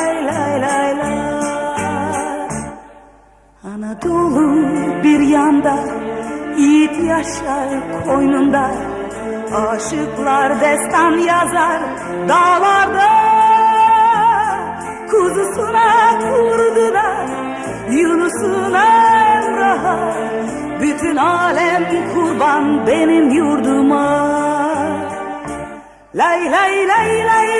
lay lay lay lay. Lay la Anadolu bir yanda Yiğit yaşar koynunda. Aşıklar destan yazar dağlarda. Kuzusuna kurduna Yunus'una Emrah'a. Bütün alem kurban benim yurduma. Lay lay lay lay